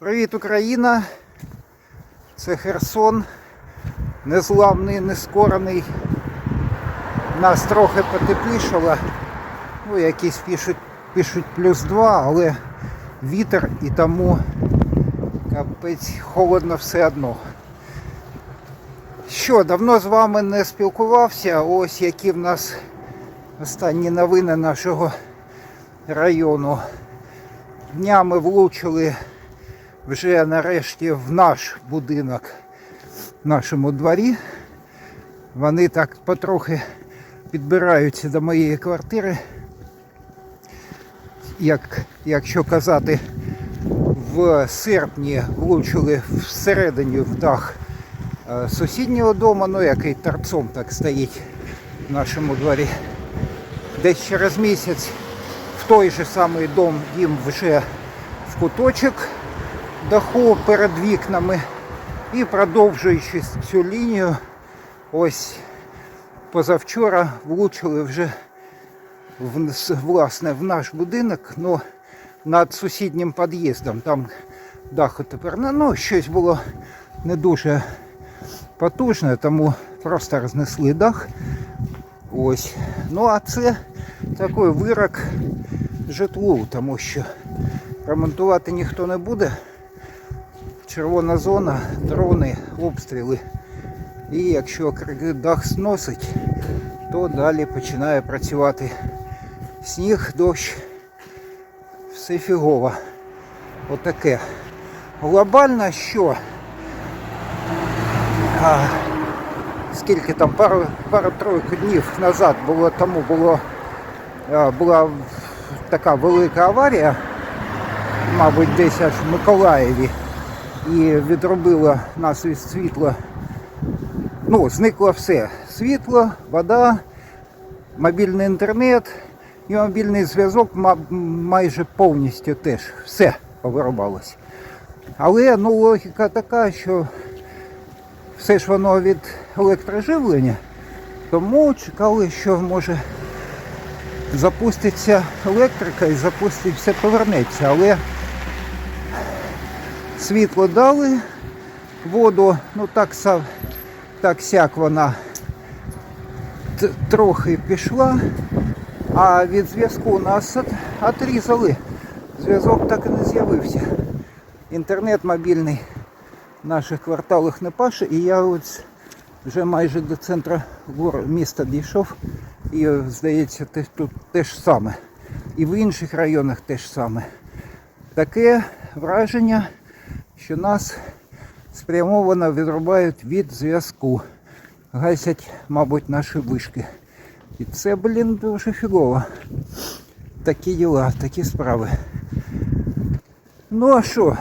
Привіт, Україна! Це Херсон. Незламний, нескорений. Нас трохи потеплішало. Ну, якісь пишуть, пишуть плюс 2, але вітер і тому капець холодно все одно. Що, давно з вами не спілкувався. Ось які в нас останні новини нашого району. Днями влучили вже нарешті в наш будинок в нашому дворі. Вони так потрохи підбираються до моєї квартири. Як, якщо казати, в серпні влучили всередині в дах е, сусіднього дому, ну який торцом так стоїть в нашому дворі. Десь через місяць в той же самий дом їм вже в куточок даху перед вікнами. І продовжуючи цю лінію, ось позавчора влучили вже в, власне в наш будинок, но над сусіднім під'їздом. Там даху тепер не ну, щось було не дуже потужне, тому просто рознесли дах. Ось. Ну а це такий вирок житлу, тому що ремонтувати ніхто не буде. Червона зона, дрони, обстріли. І якщо дах зносить, то далі починає працювати сніг, дощ. Все фігово. Отаке. Глобально що? А, скільки там пару, пару-тройку днів назад було тому було була така велика аварія, мабуть, десь аж в Миколаєві, і відробило нас від світла. Ну, зникло все. Світло, вода, мобільний інтернет і мобільний зв'язок майже повністю теж все повирубалось. Але ну, логіка така, що все ж воно від електроживлення, тому чекали, що може запуститься електрика і запустить все повернеться. Але світло дали, воду, ну так так сяк вона трохи пішла, а від зв'язку нас от- отрізали. Зв'язок так і не з'явився. Інтернет мобільний в наших кварталах не паше, і я ось вже майже до центру міста дійшов. І здається, тут те ж саме. І в інших районах те ж саме. Таке враження, що нас спрямовано відрубають від зв'язку. Гасять, мабуть, наші вишки. І це, блін, дуже фігово. Такі діла, такі справи. Ну а що?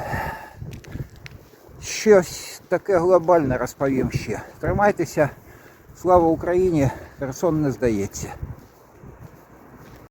Щось таке глобальне розповім ще. Тримайтеся. Слава Україні! Херсон не здається.